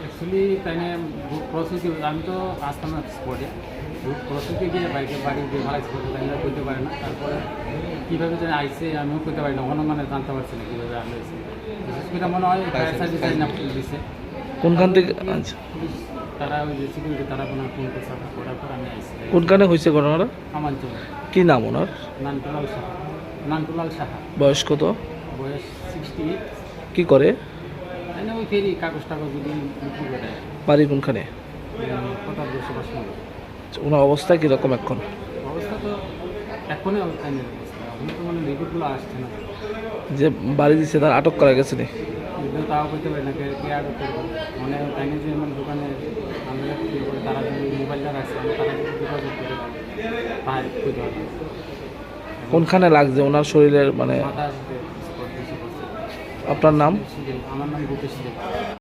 Actually তাই group আমি তো আসতাম না স্পটে প্রস্তুতি গিয়ে বাইকে বাড়ি গিয়ে ভালো স্পটে তাই করতে পারে না। তারপরে কীভাবে যেন আইসে আমিও করতে পারি না। ওখানে মানে জানতে পারছি না কীভাবে আমি বিশেষ করে মনে হয় ফায়ার সার্ভিস দিছে। কোনখান থেকে আচ্ছা। তারা ওই যে সিকিউরিটি তারা কোনো ফোন করছে করার পর আমি আইসি কোনখানে হয়েছে ঘটনাটা? আমার কি নাম ওনার? নানটুলাল সাহা। নানটুলাল সাহা। বয়স কত? বয়স সিক্সটি এইট কি করে? ওই ফেরি কাগজ টাগজ যদি বিক্রি করে। বাড়ি কোনখানে? ওনার অবস্থা কীরকম এখন? অবস্থা তো এখনই নেই অবস্থা। এখন তো মানে রিপোর্টগুলো আসছে না। যে বাড়ি দিচ্ছে তার আটক করা গেছে নি? তাও করতে পারি না কেয়ার করতে করব মানে তাই যে আমার দোকানে আমরা তারা যদি মোবাইলটা রাখছে আমি তারা যদি যোগাযোগ করতে পারব কোনখানে লাগছে? ওনার শরীরের মানে আপনার নাম? আমার নাম দেব